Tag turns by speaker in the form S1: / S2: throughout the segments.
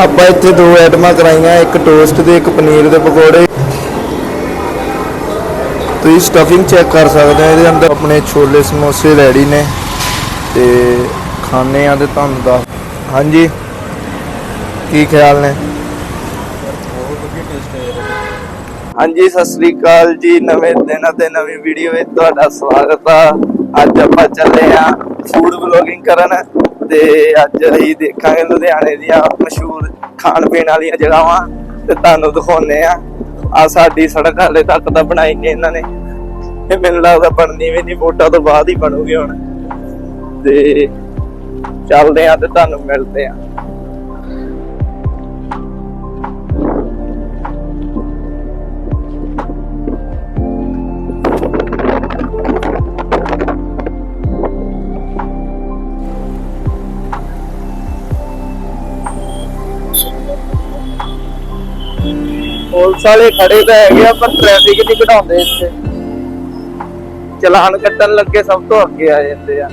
S1: ਆਪਾਂ ਇੱਥੇ ਦੋ ਆਈਟਮਾਂ ਕਰਾਈਆਂ, ਇੱਕ ਟੋਸਟ ਤੇ, ਇੱਕ ਪਨੀਰ ਦੇ ਪਕੌੜੇ। ਤੁਸੀਂ ਸਟਫਿੰਗ ਚੈੱਕ ਕਰ ਸਕਦੇ ਹੋ, ਇਹਦੇ ਅੰਦਰ ਆਪਣੇ ਛੋਲੇ ਸਮੋਸੇ ਰੈਡੀ ਨੇ ਤੇ ਖਾਣੇ ਆ ਤੇ ਤੁਹਾਨੂੰ ਦੱਸ ਹਾਂਜੀ, ਕੀ ਖਿਆਲ ਨੇ? ਹਾਂਜੀ, ਸਤਿ ਸ੍ਰੀ ਅਕਾਲ ਜੀ, ਨਵੇਂ ਦਿਨ ਅਤੇ ਨਵੀਂ ਵੀਡੀਓ ਵਿੱਚ ਤੁਹਾਡਾ ਸਵਾਗਤ ਆ। ਅੱਜ ਆਪਾਂ ਚੱਲੇ ਆ ਫੂਡ ਵਲੌਗਿੰਗ ਕਰਨ। ਤੇ ਅੱਜ ਅਸੀਂ ਦੇਖਾਂਗੇ ਲੁਧਿਆਣੇ ਦੀਆਂ ਮਸ਼ਹੂਰ ਖਾਣ ਪੀਣ ਵਾਲੀਆਂ ਜਗ੍ਹਾਵਾਂ ਤੇ ਤੁਹਾਨੂੰ ਦਿਖਾਉਨੇ ਆ ਆ ਸਾਡੀ ਸੜਕ ਹਾਲੇ ਤੱਕ ਤਾਂ ਬਣਾਈ ਨਹੀਂ ਇਹਨਾਂ ਨੇ। ਇਹ ਮੈਨੂੰ ਲੱਗਦਾ ਬਣਨੀ ਵੀ ਨਹੀਂ, ਵੋਟਾਂ ਤੋਂ ਬਾਅਦ ਹੀ ਬਣੂਗੀ ਹੁਣ। ਤੇ ਚੱਲਦੇ ਆ ਤੇ ਤੁਹਾਨੂੰ ਮਿਲਦੇ ਆ ਪੁਲਿਸ ਵਾਲੇ ਖੜੇ ਤਾਂ ਹੈਗੇ ਆ, ਪਰ ਟ੍ਰੈਫਿਕ ਨਹੀਂ ਘਟਾਉਂਦੇ ਇੱਥੇ। ਚਲਾਨ ਕੱਟਣ ਲੱਗੇ ਸਭ ਤੋਂ ਅੱਗੇ ਆ ਜਾਂਦੇ ਆ।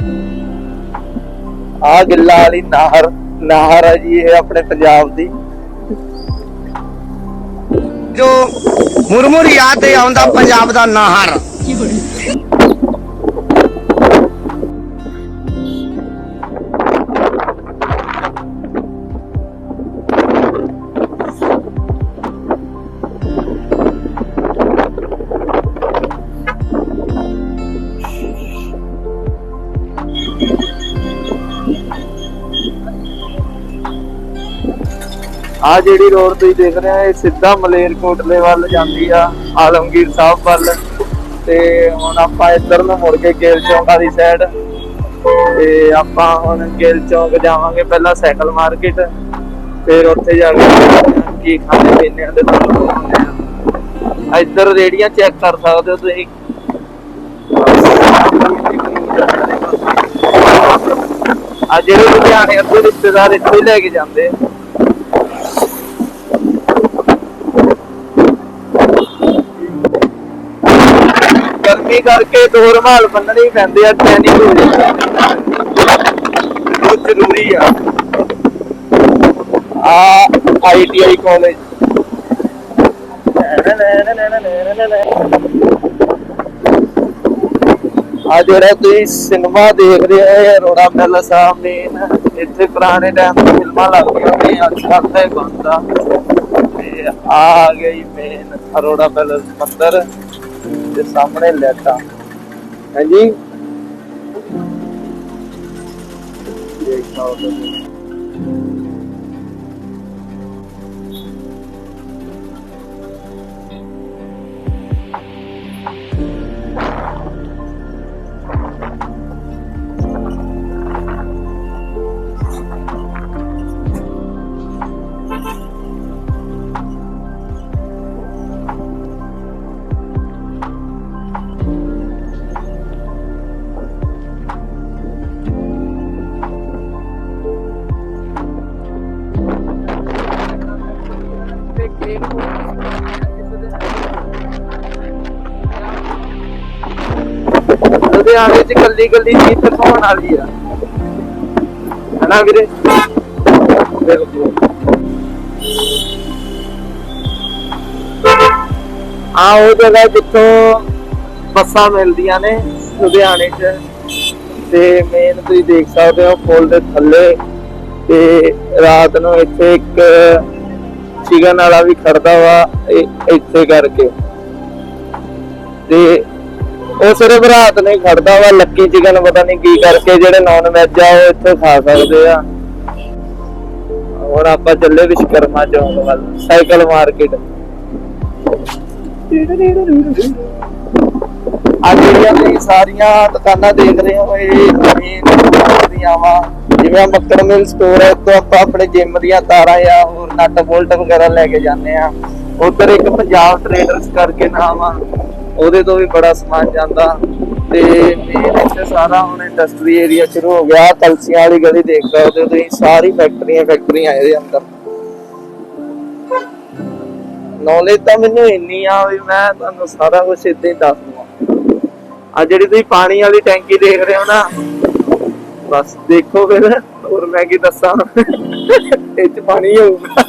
S1: ਆ ਗਿੱਲਾ ਵਾਲੀ ਨਾਹਰ ਨਾਹਰ ਆ ਜੀ, ਇਹ ਆਪਣੇ ਪੰਜਾਬ ਦੀ।
S2: ਜੋ ਮੁਰਮੁਰ ਯਾਦ ਤੇ ਆਉਂਦਾ ਪੰਜਾਬ ਦਾ ਨਾਹਰ।
S1: ਆ ਜਿਹੜੀ ਰੋਡ ਤੁਸੀਂ ਦੇਖ ਰਹੇ ਹੋ, ਇਹ ਸਿੱਧਾ ਮਲੇਰਕੋਟਲੇ ਵੱਲ ਜਾਂਦੀ ਆ, ਆਲਮਗੀਰ ਸਾਹਿਬ ਵੱਲ। ਤੇ ਹੁਣ ਆਪਾਂ ਇੱਧਰ ਨੂੰ ਮੁੜ ਕੇ ਗੇਲ ਚੌਂਕ ਵਾਲੀ ਸਾਈਡ ਤੇ ਆਪਾਂ ਹੁਣ ਗੇਲ ਚੌਂਕ ਜਾਵਾਂਗੇ ਪਹਿਲਾਂ ਸਾਈਕਲ ਮਾਰਕੀਟ। ਫਿਰ ਉੱਥੇ ਜਾ ਕੇ ਕੀ ਖਾਣੇ ਪੀਣੇ ਆ। ਤੇ ਤੁਹਾਨੂੰ ਇੱਧਰ ਰੇੜੀਆਂ ਚੈੱਕ ਕਰ ਸਕਦੇ ਹੋ ਤੁਸੀਂ। ਆ ਜਿਹੜੇ ਲੁਧਿਆਣੇ ਅੱਧੇ ਰਿਸ਼ਤੇਦਾਰ ਇੱਥੇ ਹੀ ਲੈ ਕੇ ਜਾਂਦੇ ਆ। ਗਰਮੀ ਕਰਕੇ ਦੋ ਰੁਮਾਲ ਬੰਨਣੇ ਹੀ ਪੈਂਦੇ ਆ ਟ੍ਰੈਨਿੰਗ ਹੋ ਜਾਂਦੀ ਬਹੁਤ ਜ਼ਰੂਰੀ ਆ। ਆ ਆਈਟੀਆਈ ਕਾਲਜ। ਆ ਜਿਹੜਾ ਤੁਸੀਂ ਸਿਨੇਮਾ ਦੇਖ ਰਹੇ ਹੋ ਅਰੋੜਾ ਪੈਲਸ ਆ ਇੱਥੇ ਪੁਰਾਣੇ ਟਾਈਮ ਦੀ ਫਿਲਮਾਂ ਲੱਗਦੀਆਂ ਨੇ ਅੱਜ ਕੱਲ੍ਹ ਤਾਂ ਤੇ ਆ ਗਈ ਮੇਨ ਅਰੋੜਾ ਪੈਲਸ ਮੰਦਰ। ਤੇ ਸਾਹਮਣੇ ਲੈਟਾ। ਹਾਂਜੀ। ਦੇਖ ਸਕਦੇ ਲੁਧਿਆਣੇ ਚ ਕੱਲੀ ਕੱਲੀ ਚੀਜ਼ ਦਿਖਾਉਣ ਵਾਲੀ ਆ। ਹਨਾ ਵੀਰੇ? ਆ ਉਹ ਜਗ੍ਹਾ ਜਿੱਥੋਂ ਬੱਸਾਂ ਮਿਲਦੀਆਂ ਨੇ ਲੁਧਿਆਣੇ ਚ। ਤੇ ਮੇਨ ਤੁਸੀਂ ਦੇਖ ਸਕਦੇ ਹੋ ਪੁਲ ਦੇ ਥੱਲੇ। ਤੇ ਰਾਤ ਨੂੰ ਇੱਥੇ ਇੱਕ ਚਿਕਨ ਵਾਲਾ ਵੀ ਖੜਦਾ ਵਾ, ਇਹ ਇੱਥੇ ਕਰਕੇ। ਤੇ ਉਹ ਸਿਰਫ ਰਾਤ ਨੂੰ ਹੀ ਖੜਦਾ ਵਾ, ਲੱਕੀ ਚਿਕਨ ਪਤਾ ਨਹੀਂ ਕੀ ਕਰਕੇ ਜਿਹੜੇ ਨਾਨ ਵੈਜ ਆ, ਉਹ ਇੱਥੇ ਖਾ ਸਕਦੇ ਆ। ਹੁਣ ਆਪਾਂ ਚੱਲੇ ਵਿਸ਼ਕਰਮਾ ਚੌਂਕ ਵੱਲ, ਸਾਈਕਲ ਮਾਰਕੀਟ। ਆ ਜਿਹੜੀਆਂ ਤੁਸੀਂ ਸਾਰੀਆਂ ਦੁਕਾਨਾਂ ਦੇਖ ਰਹੇ ਹੋ, ਇਹ ਮੇਨ ਦੀਆਂ ਵਾ। ਜਿਵੇਂ ਮੱਕੜ ਮਿਲ ਸਟੋਰ ਹੈ ਤੋਂ ਆਪਾਂ ਆਪਣੇ ਜਿਮ ਦੀਆਂ ਤਾਰਾਂ ਜਾਂ ਹੋਰ ਨਟ ਬੋਲਟ ਵਗੈਰਾ ਲੈ ਕੇ ਜਾਂਦੇ ਆ। ਉਧਰ ਇੱਕ ਪੰਜਾਬ ਟ੍ਰੇਡਰਸ ਕਰਕੇ ਨਾਮ ਆ। ਉਹਦੇ ਤੋਂ ਵੀ ਬੜਾ ਸਮਾਨ ਜਾਂਦਾ ਤੇ ਮੇਨ ਇੱਥੇ ਸਾਰਾ ਹੁਣ ਇੰਡਸਟਰੀ ਏਰੀਆ ਸ਼ੁਰੂ ਹੋ ਗਿਆ। ਤਲਸੀਆਂ ਵਾਲੀ ਗਲੀ ਦੇਖ ਸਕਦੇ ਹੋ ਤੁਸੀਂ, ਸਾਰੀ ਫੈਕਟਰੀਆਂ ਫੈਕਟਰੀਆਂ ਇਹਦੇ ਅੰਦਰ। ਨੌਲੇਜ ਤਾਂ ਮੈਨੂੰ ਇੰਨੀ ਆ ਵੀ ਮੈਂ ਤੁਹਾਨੂੰ ਸਾਰਾ ਕੁਝ ਇੱਦਾਂ ਹੀ ਦੱਸ ਦਵਾਂ। ਆ ਜਿਹੜੀ ਤੁਸੀਂ ਪਾਣੀ ਵਾਲੀ ਟੈਂਕੀ ਦੇਖ ਰਹੇ ਹੋ ਨਾ, ਬਸ ਦੇਖੋ ਫਿਰ,
S3: ਹੋਰ ਮੈਂ ਕੀ ਦੱਸਾਂ? ਇਹ ਚ ਪਾਣੀ ਹੋਊਗਾ।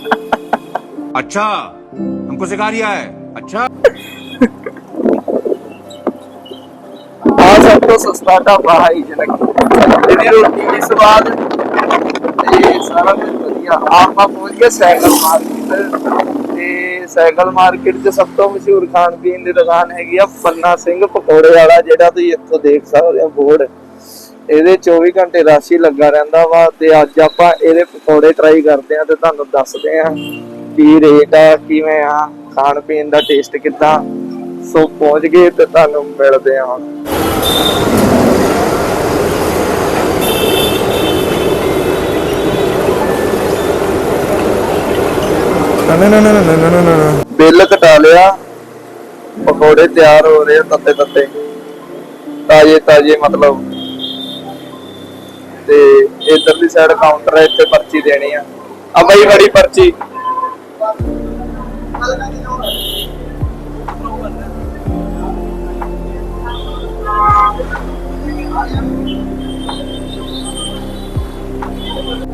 S4: ਅੱਛਾ, ਹਮਕੋ ਸਿਖਾ ਰਿਹਾ ਹੈ।
S3: ਅੱਛਾ। ਸਭ ਤੋਂ ਸਸਤਾ ਢਾਬਾ ਹਾਈ ਜਨਕ ਇਹਦੀ ਰੋਟੀ ਵੀ ਸਵਾਦ ਤੇ ਸਾਰਾ ਕੁਝ ਵਧੀਆ। ਆਪਾਂ ਪਹੁੰਚ ਗਏ ਸਾਈਕਲ ਮਾਰਕੀਟ ਤੇ ਸਾਈਕਲ ਮਾਰਕੀਟ 'ਚ ਸਭ ਤੋਂ ਮਸ਼ਹੂਰ ਖਾਣ ਪੀਣ ਦੀ ਦੁਕਾਨ ਹੈਗੀ ਆ ਪੰਨਾ ਸਿੰਘ ਪਕੌੜੇ ਵਾਲਾ, ਜਿਹੜਾ ਤੁਸੀਂ ਇੱਥੋਂ ਦੇਖ ਸਕਦੇ ਹੋ ਬੋਰਡ। ਇਹਦੇ 24 ਘੰਟੇ ਰਸ਼ ਹੀ ਲੱਗਾ ਰਹਿੰਦਾ ਵਾ ਤੇ ਅੱਜ ਆਪਾਂ ਇਹਦੇ ਪਕੌੜੇ ਟਰਾਈ ਕਰਦੇ ਆ ਤੇ ਤੁਹਾਨੂੰ ਦੱਸਦੇ ਆ ਕੀ ਰੇਟ ਆ, ਕਿਵੇਂ ਆ, ਖਾਣ ਪੀਣ ਦਾ ਟੇਸਟ ਕਿੱਦਾਂ। ਸੋ ਪਹੁੰਚ ਗਏ ਤੇ ਤੁਹਾਨੂੰ ਮਿਲਦੇ ਆ
S1: ਨਾ ਨਾ
S3: ਬਿੱਲ ਕਟਾ ਲਿਆ। ਪਕੌੜੇ ਤਿਆਰ ਹੋ ਰਹੇ ਤੱਤੇ ਤੱਤੇ। ਤਾਜੇ ਤਾਜੇ ਮਤਲਬ। ਤੇ ਇਧਰ ਦੀ ਸਾਈਡ ਕਾਊਂਟਰ ਹੈ ਇੱਥੇ ਪਰਚੀ ਦੇਣੀ ਆ। ਆ ਬਈ ਬੜੀ ਪਰਚੀ।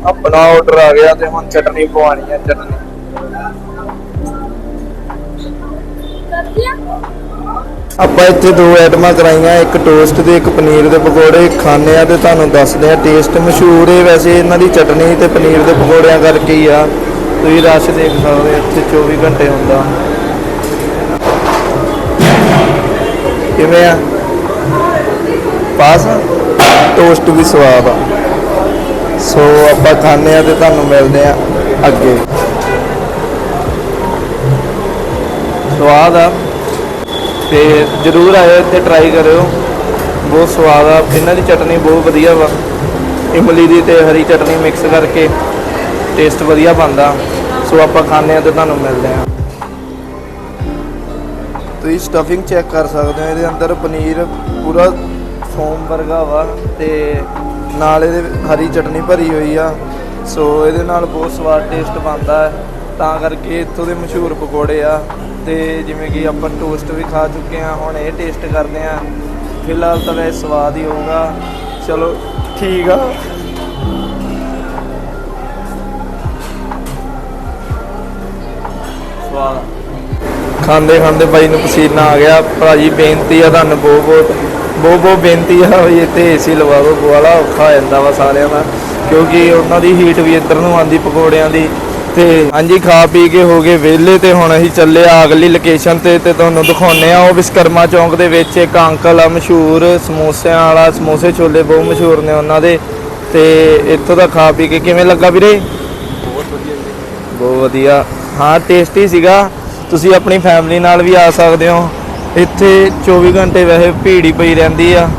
S3: ਆਪਣਾ ਆਰਡਰ ਆ ਗਿਆ ਤੇ ਹੁਣ ਚਟਨੀ ਪਵਾਣੀ ਆ, ਚਟਨੀ।
S1: ਆਪਾਂ ਇੱਥੇ ਦੋ ਆਈਟਮਾਂ ਕਰਾਈਆਂ, ਇੱਕ ਟੋਸਟ ਤੇ ਇੱਕ ਪਨੀਰ ਦੇ ਪਕੌੜੇ। ਖਾਣੇ ਆ ਤੇ ਤੁਹਾਨੂੰ ਦੱਸਦੇ ਆ ਟੇਸਟ ਮਸ਼ਹੂਰ ਹੈ ਵੈਸੇ ਇਹਨਾਂ ਦੀ ਚਟਨੀ ਤੇ ਪਨੀਰ ਦੇ ਪਕੌੜਿਆਂ ਕਰਕੇ ਹੀ ਆ। ਤੁਸੀਂ ਰਸ਼ ਦੇਖ ਸਕਦੇ ਇੱਥੇ 24 ਘੰਟੇ ਹੁੰਦਾ। ਕਿਵੇਂ ਆ? ਪਾਸ? ਟੋਸਟ ਵੀ ਸਵਾਦ ਆ। ਸੋ ਆਪਾਂ ਖਾਣੇ ਆ ਤੇ ਤੁਹਾਨੂੰ ਮਿਲਦੇ ਆ ਅੱਗੇ। ਸਵਾਦ ਆ। ਤੇ ਜਰੂਰ ਆਇਓ ਇੱਥੇ ਟਰਾਈ ਕਰਿਓ। ਬਹੁਤ ਸਵਾਦ ਆ। ਇਹਨਾਂ ਦੀ ਚਟਨੀ ਬਹੁਤ ਵਧੀਆ ਵਾ। ਇਮਲੀ ਦੀ ਤੇ ਹਰੀ ਚਟਨੀ ਮਿਕਸ ਕਰਕੇ ਟੇਸਟ ਵਧੀਆ ਬਣਦਾ। ਸੋ ਆਪਾਂ ਖਾਣੇ ਆ ਤੇ ਤੁਹਾਨੂੰ ਮਿਲਦੇ ਆ। ਤੁਸੀਂ ਸਟਫਿੰਗ ਚੈੱਕ ਕਰ ਸਕਦੇ ਹੋ। ਇਹਦੇ ਅੰਦਰ ਪਨੀਰ ਪੂਰਾ ਫੋਮ ਵਰਗਾ ਵਾ ਤੇ ਨਾਲ ਇਹਦੇ ਹਰੀ ਚਟਨੀ ਭਰੀ ਹੋਈ ਆ। ਸੋ ਇਹਦੇ ਨਾਲ ਬਹੁਤ ਸਵਾਦ ਟੇਸਟ ਬਣਦਾ ਹੈ। ਤਾਂ ਕਰਕੇ ਇੱਥੋਂ ਦੇ ਮਸ਼ਹੂਰ ਪਕੌੜੇ ਆ। ਤੇ ਜਿਵੇਂ ਕਿ ਆਪਾਂ ਟੋਸਟ ਵੀ ਖਾ ਚੁੱਕੇ ਆ, ਹੁਣ ਇਹ ਟੇਸਟ ਕਰਦੇ ਆ। ਫਿਲਹਾਲ ਤਾਂ ਵੈਸੇ ਸਵਾਦ ਹੀ ਹੋਊਗਾ। ਚਲੋ, ਠੀਕ ਆ। ਸਵਾਦ। ਖਾਂਦੇ ਖਾਂਦੇ ਬਾਈ ਨੂੰ ਪਸੀਨਾ ਆ ਗਿਆ। ਭਾਜੀ ਬੇਨਤੀ ਆ, ਤੁਹਾਨੂੰ ਬਹੁਤ ਬਹੁਤ ਬਹੁਤ ਬਹੁਤ ਬੇਨਤੀ ਆ ਵੀ ਇੱਥੇ ਏਸੀ ਲਵਾ ਦਿਓ ਬਵਾਲਾ ਔਖਾ ਹੋ ਜਾਂਦਾ ਵਾ ਸਾਰਿਆਂ ਦਾ ਕਿਉਂਕਿ ਉਹਨਾਂ ਦੀ ਹੀਟ ਵੀ ਇੱਧਰ ਨੂੰ ਆਂਦੀ ਪਕੌੜਿਆਂ ਦੀ। ਤੇ ਹਾਂਜੀ ਖਾ ਪੀ ਕੇ ਹੋ ਗਏ ਵਿਹਲੇ ਤੇ ਹੁਣ ਅਸੀਂ ਚੱਲੇ ਆ ਅਗਲੀ ਲੋਕੇਸ਼ਨ ਤੇ ਤੇ ਤੁਹਾਨੂੰ ਦਿਖਾਉਨੇ ਆ ਉਹ ਵਿਸ਼ਕਰਮਾ ਚੌਂਕ ਦੇ ਵਿੱਚ ਇੱਕ ਅੰਕਲ ਆ ਮਸ਼ਹੂਰ ਸਮੋਸਿਆਂ ਵਾਲਾ ਸਮੋਸੇ ਛੋਲੇ ਬਹੁਤ ਮਸ਼ਹੂਰ ਨੇ ਉਹਨਾਂ ਦੇ। ਤੇ ਇੱਥੋਂ ਦਾ ਖਾ ਪੀ ਕੇ ਕਿਵੇਂ ਲੱਗਾ ਵੀਰੇ? ਬਹੁਤ ਵਧੀਆ ਹਾਂ ਟੇਸਟੀ ਸੀਗਾ। ਤੁਸੀਂ ਆਪਣੀ ਫੈਮਿਲੀ ਨਾਲ ਵੀ ਆ ਸਕਦੇ ਹੋ। ਇੱਥੇ 24 ਘੰਟੇ ਵੈਸੇ ਭੀੜ ਹੀ ਪਈ ਰਹਿੰਦੀ ਆ।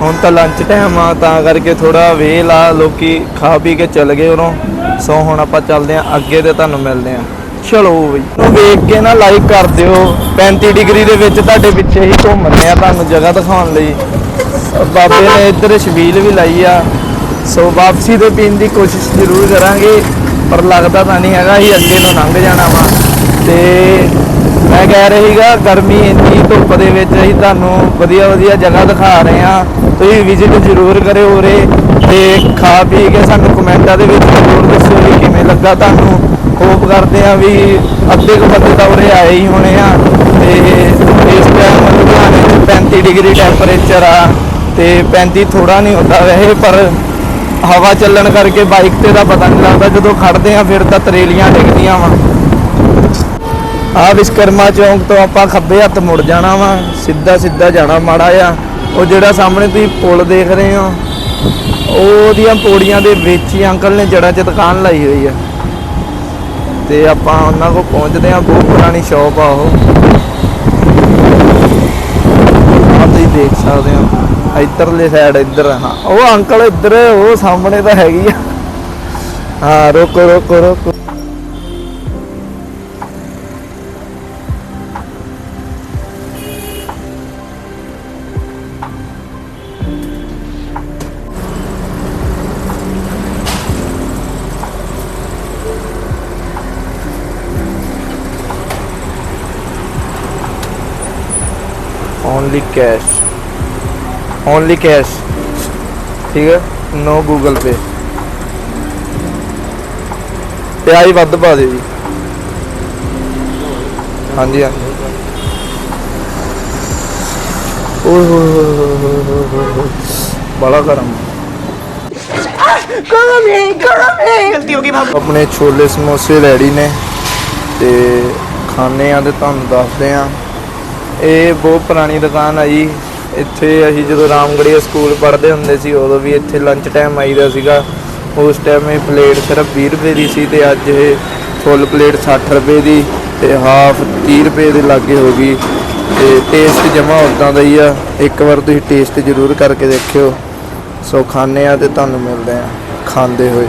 S1: ਹੁਣ ਤਾਂ ਲੰਚ ਟਾਈਮ ਆ, ਤਾਂ ਕਰਕੇ ਥੋੜਾ ਵੇਲ ਆ ਲੋਕੀ ਖਾ ਪੀ ਕੇ ਚੱਲ ਗਏ ਉਰੋਂ। ਸੋ ਹੁਣ ਆਪਾਂ ਚੱਲਦੇ ਆ, ਅੱਗੇ ਤੇ ਤੁਹਾਨੂੰ ਮਿਲਦੇ ਆ। ਚਲੋ ਬਈ। ਨੂੰ ਵੇਖ ਕੇ ਨਾ ਲਾਈਕ ਕਰ ਦਿਓ। 35 ਡਿਗਰੀ ਦੇ ਵਿੱਚ ਤੁਹਾਡੇ ਪਿੱਛੇ ਹੀ ਘੁੰਮਦੇ ਆ ਤੁਹਾਨੂੰ ਜਗ੍ਹਾ ਦਿਖਾਉਣ ਲਈ। ਬਾਬੇ ਨੇ ਇੱਧਰ ਛਬੀਲ ਵੀ ਲਾਈ ਆ। ਸੋ ਵਾਪਸੀ ਤੇ ਪੀਣ ਦੀ ਕੋਸ਼ਿਸ਼ ਜ਼ਰੂਰ ਕਰਾਂਗੇ, ਪਰ ਲੱਗਦਾ ਤਾਂ ਨਹੀਂ ਹੈਗਾ ਹੀ ਅੱਗੇ ਨੂੰ ਲੰਘ ਜਾਣਾ ਵਾ। ਤੇ ਮੈਂ ਕਹਿ ਰਹੀਗਾ ਗਰਮੀ ਇੰਨੀ, ਧੁੱਪ ਦੇ ਵਿੱਚ ਅਸੀਂ ਤੁਹਾਨੂੰ ਵਧੀਆ ਵਧੀਆ ਜਗ੍ਹਾ ਦਿਖਾ ਰਹੇ ਹਾਂ। ਤੁਸੀਂ ਵਿਜ਼ਿਟ ਜ਼ਰੂਰ ਕਰਿਓ ਉਰੇ ਤੇ ਖਾ ਪੀ ਕੇ ਸਾਨੂੰ ਕਮੈਂਟਾਂ ਦੇ ਵਿੱਚ ਜ਼ਰੂਰ ਦੱਸਿਓ ਵੀ ਕਿਵੇਂ ਲੱਗਾ ਤੁਹਾਨੂੰ। ਹੋਪ ਕਰਦੇ ਆ ਵੀ ਅੱਧੇ ਕੁ ਬੰਦੇ ਤਾਂ ਉਰੇ ਆਏ ਹੀ ਹੋਣੇ ਆ ਤੇ ਇਸ ਟਾਈਮ ਲੁਧਿਆਣੇ 'ਚ 35 ਡਿਗਰੀ ਟੈਂਪਰੇਚਰ ਆ ਤੇ 35 ਥੋੜਾ ਨਹੀਂ ਹੁੰਦਾ ਵੈਸੇ, ਪਰ ਹਵਾ ਚੱਲਣ ਕਰਕੇ ਬਾਈਕ ਤੇ ਦਾ ਪਤਾ ਨਹੀਂ ਲੱਗਦਾ। ਜਦੋਂ ਖੜਦੇ ਆ ਫਿਰ ਤਾਂ ਤਰੇਲੀਆਂ ਡਿੱਗਦੀਆਂ ਵਾ। ਆ ਵਿਸ਼ਕਰਮਾ ਚੌਂਕ ਤੋਂ ਆਪਾਂ ਖੱਬੇ ਹੱਥ ਮੁੜ ਜਾਣਾ ਵਾ, ਸਿੱਧਾ ਸਿੱਧਾ ਜਾਣਾ ਮਾੜਾ ਆ ਉਹ ਜਿਹੜਾ ਸਾਹਮਣੇ ਤੁਸੀਂ ਪੁਲ ਦੇਖ ਰਹੇ ਹੋ, ਉਹਦੀਆਂ ਪੌੜੀਆਂ ਦੇ ਵਿੱਚ ਹੀ ਅੰਕਲ ਨੇ ਜੜ੍ਹਾਂ 'ਚ ਦੁਕਾਨ ਲਾਈ ਹੋਈ ਆ। ਤੇ ਆਪਾਂ ਉਹਨਾਂ ਕੋਲ ਪਹੁੰਚਦੇ ਆ ਬਹੁਤ ਪੁਰਾਣੀ ਸ਼ਾਪ ਆ ਉਹ। ਆ ਤੁਸੀਂ ਦੇਖ ਸਕਦੇ ਹੋ, ਇੱਧਰਲੇ ਸਾਈਡ ਇੱਧਰ ਹਾਂ, ਉਹ ਅੰਕਲ ਇੱਧਰ, ਉਹ ਸਾਹਮਣੇ ਤਾਂ ਹੈਗੀ ਆ। ਹਾਂ, ਰੋਕੋ ਰੋਕੋ ਰੋਕੋ। ਓਨਲੀ ਕੈਸ਼ ਓਨਲੀ ਕੈਸ਼ ਠੀਕ ਹੈ? ਨੋ ਗੂਗਲ ਪੇ ਪਿਆਜ ਵੱਧ ਪਾ ਦਿਓ ਜੀ। ਹਾਂਜੀ ਹਾਂ ਓਏ ਹੋਏ ਬੜਾ ਗਰਮ। ਗਰਮ ਹੈ ਗਰਮ ਹੈ ਗਲਤੀ
S2: ਹੋ ਗਈ ਬਾਬੂ
S1: ਆਪਣੇ ਛੋਲੇ ਸਮੋਸੇ ਰੈਡੀ ਨੇ ਤੇ ਖਾਣੇ ਆ ਤੇ ਤੁਹਾਨੂੰ ਦੱਸਦੇ ਆ। ਇਹ ਬਹੁਤ ਪੁਰਾਣੀ ਦੁਕਾਨ ਆ ਜੀ। ਇੱਥੇ ਅਸੀਂ ਜਦੋਂ ਰਾਮਗੜੀਆ ਸਕੂਲ ਪੜ੍ਹਦੇ ਹੁੰਦੇ ਸੀ, ਉਦੋਂ ਵੀ ਇੱਥੇ ਲੰਚ ਟਾਈਮ ਆਈਦਾ ਸੀਗਾ। ਉਸ ਟਾਈਮ ਇਹ ਪਲੇਟ ਸਿਰਫ 20 ਰੁਪਏ ਦੀ ਸੀ ਤੇ ਅੱਜ ਇਹ ਫੁੱਲ ਪਲੇਟ 60 ਰੁਪਏ ਦੀ ਤੇ ਹਾਫ 30 ਰੁਪਏ ਦੇ ਲਾਗੇ ਹੋ ਗਈ। ਤੇ ਟੇਸਟ ਜਮਾ ਉਦਾਂ ਦਾ ਹੀ ਆ। ਇੱਕ ਵਾਰ ਤੁਸੀਂ ਟੇਸਟ ਜ਼ਰੂਰ ਕਰਕੇ ਦੇਖਿਓ। ਸੋ ਖਾਣੇ ਆ ਤੇ ਤੁਹਾਨੂੰ ਮਿਲਦੇ ਆ ਖਾਂਦੇ ਹੋਏ।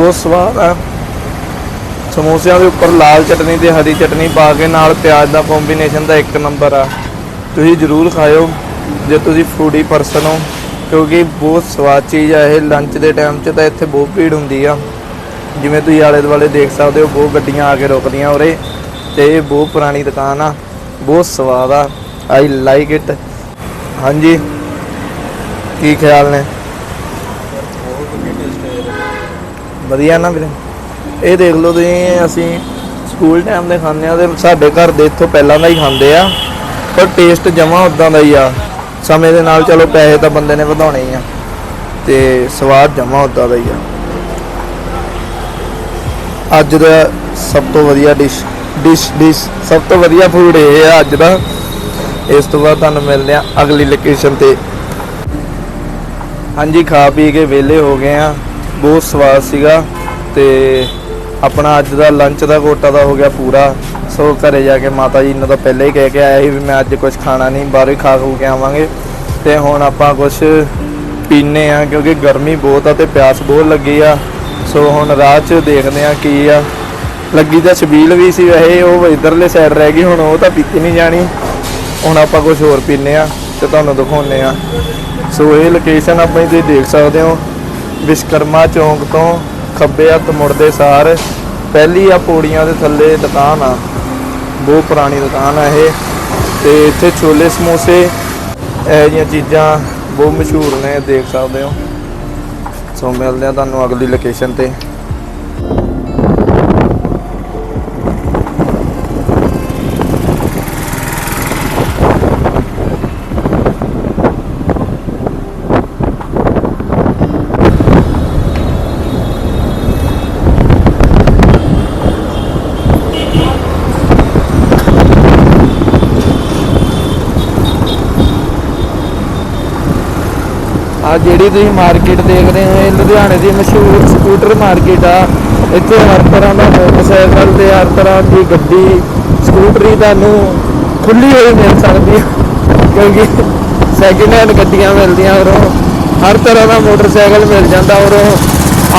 S1: ਬਹੁਤ ਸਵਾਦ ਆ। ਸਮੋਸਿਆਂ ਦੇ ਉੱਪਰ ਲਾਲ ਚਟਨੀ ਤੇ ਹਰੀ ਚਟਨੀ ਪਾ ਕੇ ਨਾਲ ਪਿਆਜ਼ ਦਾ ਕੰਬੀਨੇਸ਼ਨ ਦਾ ਇੱਕ ਨੰਬਰ ਆ। ਤੁਸੀਂ ਜ਼ਰੂਰ ਖਾਇਓ ਜੇ ਤੁਸੀਂ ਫੂਡੀ ਪਰਸਨ ਹੋ, ਕਿਉਂਕਿ ਬਹੁਤ ਸਵਾਦ ਚੀਜ਼ ਆ ਇਹ। ਲੰਚ ਦੇ ਟਾਈਮ 'ਚ ਤਾਂ ਇੱਥੇ ਬਹੁਤ ਭੀੜ ਹੁੰਦੀ ਆ। ਜਿਵੇਂ ਤੁਸੀਂ ਆਲੇ ਦੁਆਲੇ ਦੇਖ ਸਕਦੇ ਹੋ, ਬਹੁਤ ਗੱਡੀਆਂ ਆ ਕੇ ਰੁਕਦੀਆਂ ਉਰੇ ਤੇ ਇਹ ਬਹੁਤ ਪੁਰਾਣੀ ਦੁਕਾਨ ਆ। ਬਹੁਤ ਸਵਾਦ ਆ। ਆਈ ਲਾਈਕ ਇਟ ਹਾਂਜੀ। ਕੀ ਖਿਆਲ ਨੇ? ਵਧੀਆ ਨਾ ਵੀਰੇ। ਇਹ ਦੇਖ ਲਓ ਤੁਸੀਂ, ਅਸੀਂ ਸਕੂਲ ਟਾਈਮ ਦੇ ਖਾਂਦੇ ਆ ਤੇ ਸਾਡੇ ਘਰ ਦੇ ਇੱਥੋਂ ਪਹਿਲਾਂ ਦਾ ਹੀ ਖਾਂਦੇ ਆ, ਪਰ ਟੇਸਟ ਜਮਾ ਉਦਾਂ ਦਾ ਹੀ ਆ। ਸਮੇਂ ਦੇ ਨਾਲ ਚਲੋ ਪੈਸੇ ਤਾਂ ਬੰਦੇ ਨੇ ਵਧਾਉਣੇ ਹੀ ਆ, ਤੇ ਸਵਾਦ ਜਮਾ ਉਦਾਂ ਦਾ ਹੀ ਆ। ਅੱਜ ਦਾ ਸਭ ਤੋਂ ਵਧੀਆ ਡਿਸ਼ ਡਿਸ਼ ਡਿਸ਼ ਸਭ ਤੋਂ ਵਧੀਆ ਫੂਡ ਇਹ ਆ ਅੱਜ ਦਾ। ਇਸ ਤੋਂ ਬਾਅਦ ਤੁਹਾਨੂੰ ਮਿਲਦੇ ਆ ਅਗਲੀ ਲੋਕੇਸ਼ਨ ਤੇ। ਹਾਂਜੀ, ਖਾ ਪੀ ਕੇ ਵਿਹਲੇ ਹੋ ਗਏ ਆ ਬਹੁਤ ਸਵਾਦ ਸੀਗਾ ਤੇ ਆਪਣਾ ਅੱਜ ਦਾ ਲੰਚ ਦਾ ਕੋਟਾ ਦਾ ਹੋ ਗਿਆ ਪੂਰਾ। ਸੋ ਘਰੇ ਜਾ ਕੇ ਮਾਤਾ ਜੀ ਨੂੰ ਤਾਂ ਪਹਿਲਾਂ ਹੀ ਕਹਿ ਕੇ ਆਇਆ ਸੀ ਵੀ ਮੈਂ ਅੱਜ ਕੁਝ ਖਾਣਾ ਨਹੀਂ, ਬਾਹਰੋਂ ਹੀ ਖਾ ਖੂ ਕੇ ਆਵਾਂਗੇ। ਤੇ ਹੁਣ ਆਪਾਂ ਕੁਝ ਪੀਨੇ ਆ ਕਿਉਂਕਿ ਗਰਮੀ ਬਹੁਤ ਆ ਤੇ ਪਿਆਸ ਬਹੁਤ ਲੱਗੀ ਆ। ਸੋ ਹੁਣ ਰਾਹ 'ਚ ਦੇਖਦੇ ਆ ਕੀ ਆ। ਲੱਗੀ ਤਾਂ ਛਬੀਲ ਵੀ ਸੀ ਵੈਸੇ, ਉਹ ਇਧਰਲੇ ਸਾਈਡ ਰਹਿ ਗਈ, ਹੁਣ ਉਹ ਤਾਂ ਪੀਤੀ ਨਹੀਂ ਜਾਣੀ। ਹੁਣ ਆਪਾਂ ਕੁਝ ਹੋਰ ਪੀਨੇ ਆ ਤੇ ਤੁਹਾਨੂੰ ਦਿਖਾਉਨੇ ਆ ਸੋ ਇਹ ਲੋਕੇਸ਼ਨ ਆਪਣੀ ਤੁਸੀਂ ਦੇਖ ਸਕਦੇ ਹੋ। ਵਿਸ਼ਕਰਮਾ ਚੌਂਕ ਤੋਂ ਖੱਬੇ ਹੱਥ ਮੁੜਦੇ ਸਾਰ ਪਹਿਲੀ ਆ ਪੌੜੀਆਂ ਦੇ ਥੱਲੇ ਦੁਕਾਨ ਆ। ਬਹੁਤ ਪੁਰਾਣੀ ਦੁਕਾਨ ਆ ਇਹ। ਤੇ ਇੱਥੇ ਛੋਲੇ ਸਮੋਸੇ, ਇਹ ਜਿਹੀਆਂ ਚੀਜ਼ਾਂ ਬਹੁਤ ਮਸ਼ਹੂਰ ਨੇ, ਦੇਖ ਸਕਦੇ ਹੋ। ਸੋ ਮਿਲਦੇ ਆ ਤੁਹਾਨੂੰ ਅਗਲੀ ਲੋਕੇਸ਼ਨ ਤੇ। ਜਿਹੜੀ ਤੁਸੀਂ ਮਾਰਕੀਟ ਦੇਖਦੇ ਹੋ, ਇਹ ਲੁਧਿਆਣੇ ਦੀ ਮਸ਼ਹੂਰ ਸਕੂਟਰ ਮਾਰਕੀਟ ਆ। ਇੱਥੇ ਹਰ ਤਰ੍ਹਾਂ ਦਾ ਮੋਟਰਸਾਈਕਲ ਤੇ ਹਰ ਤਰ੍ਹਾਂ ਦੀ ਗੱਡੀ ਸਕੂਟਰੀ ਤੁਹਾਨੂੰ ਖੁੱਲੀ ਹੋਈ ਮਿਲ ਸਕਦੀ ਹੈ ਕਿਉਂਕਿ ਸੈਕਿੰਡ ਹੈਂਡ ਗੱਡੀਆਂ ਮਿਲਦੀਆਂ ਉਰੋਂ। ਹਰ ਤਰ੍ਹਾਂ ਦਾ ਮੋਟਰਸਾਈਕਲ ਮਿਲ ਜਾਂਦਾ ਉਰੋਂ।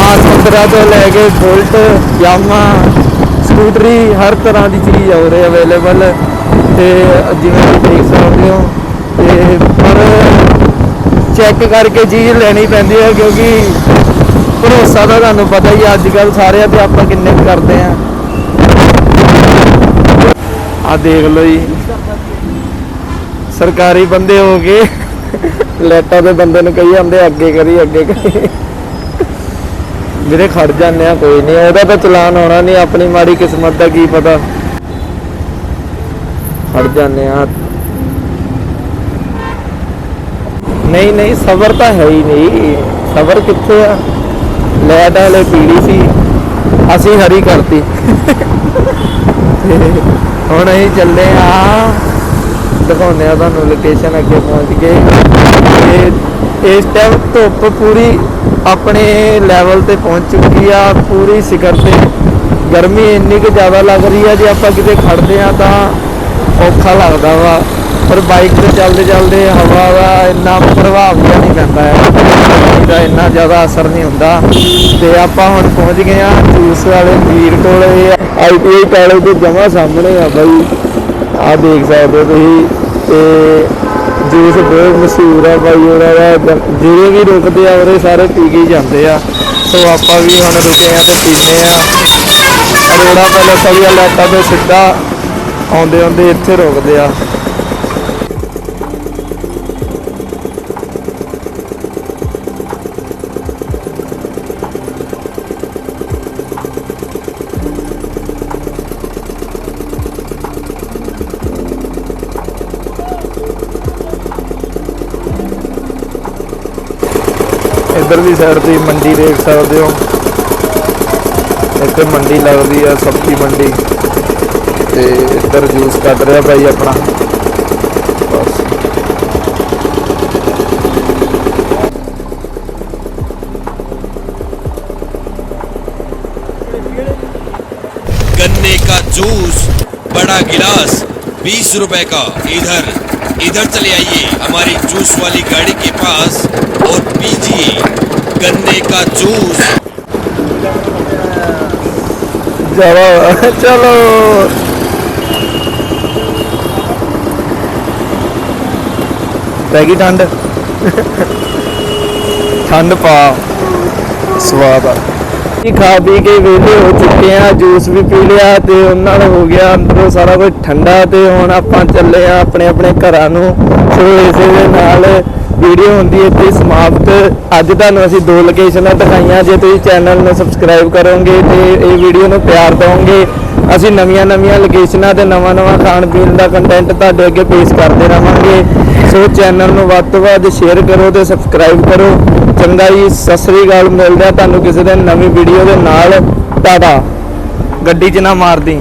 S1: ਆਰ 15 ਤੋਂ ਲੈ ਕੇ ਬੁਲਟ, ਯਾਮਾ ਸਕੂਟਰੀ ਹਰ ਤਰ੍ਹਾਂ ਦੀ ਚੀਜ਼ ਆ ਉਰੇ ਅਵੇਲੇਬਲ ਤੇ ਜਿਵੇਂ ਤੁਸੀਂ ਦੇਖ ਸਕਦੇ ਹੋ, ਤੇ ਪਰ ਚੈੱਕ ਕਰਕੇ ਚੀਜ਼ ਲੈਣੀ ਪੈਂਦੀ ਹੈ ਕਿਉਂਕਿ ਭਰੋਸਾ ਤਾਂ ਤੁਹਾਨੂੰ ਪਤਾ ਹੀ ਅੱਜ ਕੱਲ ਸਾਰਿਆਂ ਤੇ ਆਪਾਂ ਕਿੰਨੇ ਕਰਦੇ ਆ ਆ ਦੇਖ ਲਓ ਜੀ। ਸਰਕਾਰੀ ਬੰਦੇ ਹੋ ਕੇ ਲੈਟਾਂ ਦੇ ਬੰਦੇ ਨੂੰ ਕਹੀ ਜਾਂਦੇ, ਅੱਗੇ ਕਰੀ ਅੱਗੇ ਕਰੀ। ਵੀਰੇ ਖੜ ਜਾਂਦੇ ਆ ਕੋਈ ਨਹੀਂ, ਉਹਦਾ ਤਾਂ ਚਲਾਨ ਹੋਣਾ ਨਹੀਂ, ਆਪਣੀ ਮਾੜੀ ਕਿਸਮਤ ਦਾ ਕੀ ਪਤਾ। ਖੜ ਜਾਂਦੇ ਆ ਨਹੀਂ ਨਹੀਂ, ਸਬਰ ਤਾਂ ਹੈ ਹੀ ਨਹੀਂ। ਸਬਰ ਕਿੱਥੇ ਆ? ਲੈਟ ਵਾਲੇ ਪੀੜੀ ਸੀ। ਅਸੀਂ ਹਰੀ ਕਰਤੀ। ਤੇ ਹੁਣ ਅਸੀਂ ਚੱਲੇ ਆ। ਦਿਖਾਉਂਦੇ ਆ ਤੁਹਾਨੂੰ ਲੋਕੇਸ਼ਨ ਅੱਗੇ ਪਹੁੰਚ ਗਏ ਤੇ ਇਸ ਟਾਈਮ ਧੁੱਪ ਪੂਰੀ ਆਪਣੇ ਲੈਵਲ ਤੇ ਪਹੁੰਚ ਚੁੱਕੀ ਆ। ਪੂਰੀ ਸਿਖਰ ਤੇ। ਗਰਮੀ ਇੰਨੀ ਕੁ ਜ਼ਿਆਦਾ ਲੱਗ ਰਹੀ ਆ, ਜੇ ਆਪਾਂ ਕਿਤੇ ਖੜਦੇ ਆ ਤਾਂ ਔਖਾ ਲੱਗਦਾ ਵਾ। ਪਰ ਬਾਈਕ ਤੇ ਚੱਲਦੇ ਚੱਲਦੇ ਹਵਾ ਦਾ ਇੰਨਾ ਪ੍ਰਭਾਵ ਜਿਹਾ ਨਹੀਂ ਪੈਂਦਾ ਹੈ। ਇਹਦਾ ਇੰਨਾ ਜ਼ਿਆਦਾ ਅਸਰ ਨਹੀਂ ਹੁੰਦਾ। ਤੇ ਆਪਾਂ ਹੁਣ ਪਹੁੰਚ ਗਏ ਆ ਜੂਸ ਵਾਲੇ ਵੀਰ ਕੋਲ। ਇਹ ਆਈਟੀਆਈ ਕਾਲਜ ਦੇ ਜਮਾ ਸਾਹਮਣੇ ਆ ਬਾਈ। ਆ ਦੇਖ ਸਕਦੇ ਹੋ ਤੁਸੀਂ। ਤੇ ਜੂਸ ਬਹੁਤ ਮਸ਼ਹੂਰ ਆ ਬਾਈ, ਉਹਨਾਂ ਦਾ ਜ- ਜਿਹੜੇ ਵੀ ਰੁਕਦੇ ਆ, ਉਹਦੇ ਸਾਰੇ ਪੀ ਕੇ ਹੀ ਜਾਂਦੇ ਆ। ਸੋ ਆਪਾਂ ਵੀ ਹੁਣ ਰੁਕੇ ਆ ਤੇ ਪੀਨੇ ਆ ਅਰੋੜਾ ਪਹਿਲਾਂ ਵਾਲੀਆਂ ਲਾਈਟਾਂ ਤੋਂ ਸਿੱਧਾ ਆਉਂਦੇ ਆਉਂਦੇ ਇੱਥੇ ਰੁਕਦੇ ਆ। ਇੱਧਰ ਵੀ ਸਾਈਡ ਤੇ ਮੰਡੀ ਦੇਖ ਸਕਦੇ ਹੋ ਇੱਥੇ ਮੰਡੀ ਲੱਗਦੀ ਆ ਸਬਜ਼ੀ ਮੰਡੀ ਤੇ ਇੱਧਰ ਜੂਸ ਕੱਢ ਰਿਹਾ ਭਾਈ ਆਪਣਾ ਬਸ
S5: गन्ने का जूस बड़ा गिलास बीस रुपए का इधर इधर चले आइए। हमारी जूस वाली गाड़ी के पास और पीजिए गन्ने का जूस।
S1: चलो चलो। पैगी ठंड। ठंड पा। स्वाद आ। ਆ ਖਾ ਪੀ ਕੇ ਵਿਹਲੇ ਹੋ ਚੁੱਕੇ ਆ ਜੂਸ ਵੀ ਪੀ ਲਿਆ ਤੇ ਉਹਨਾਂ ਨਾਲ ਹੋ ਗਿਆ ਅੰਦਰੋਂ ਸਾਰਾ ਕੁਝ ਠੰਡਾ ਤੇ ਹੁਣ ਆਪਾਂ ਚੱਲੇ ਆ ਆਪਣੇ ਆਪਣੇ ਘਰਾਂ ਨੂੰ। ਸੋ ਇਸੇ ਦੇ ਨਾਲ ਵੀਡੀਓ ਹੁੰਦੀ ਹੈ ਤੇ ਸਮਾਪਤ। ਅੱਜ ਤੁਹਾਨੂੰ ਅਸੀਂ ਦੋ ਲੋਕੇਸ਼ਨਾਂ ਦਿਖਾਈਆਂ, ਜੇ ਤੁਸੀਂ ਚੈਨਲ ਨੂੰ ਸਬਸਕ੍ਰਾਈਬ ਕਰੋਗੇ ਤੇ ਇਹ ਵੀਡੀਓ ਨੂੰ ਪਿਆਰ ਦਿਓਗੇ। ਅਸੀਂ ਨਵੀਆਂ ਨਵੀਆਂ ਲੋਕੇਸ਼ਨਾਂ ਤੇ ਨਵਾਂ ਨਵਾਂ ਖਾਣ ਪੀਣ ਦਾ ਕੰਟੈਂਟ ਤੁਹਾਡੇ ਅੱਗੇ ਪੇਸ਼ ਕਰਦੇ ਰਵਾਂਗੇ। ਸੋ ਚੈਨਲ ਨੂੰ ਵੱਧ ਤੋਂ ਵੱਧ ਸ਼ੇਅਰ ਕਰੋ ਤੇ ਸਬਸਕ੍ਰਾਈਬ ਕਰੋ। ਚੰਗਾ ਜੀ, ਸਤਿ ਸ੍ਰੀ ਅਕਾਲ। ਮਿਲਦੇ ਆ ਤੁਹਾਨੂੰ ਕਿਸੇ ਦਿਨ ਨਵੀਂ ਵੀਡੀਓ ਦੇ ਨਾਲ। ਟਾਟਾ। ਗੱਡੀ 'ਚ ਨਾ ਮਾਰਦੀ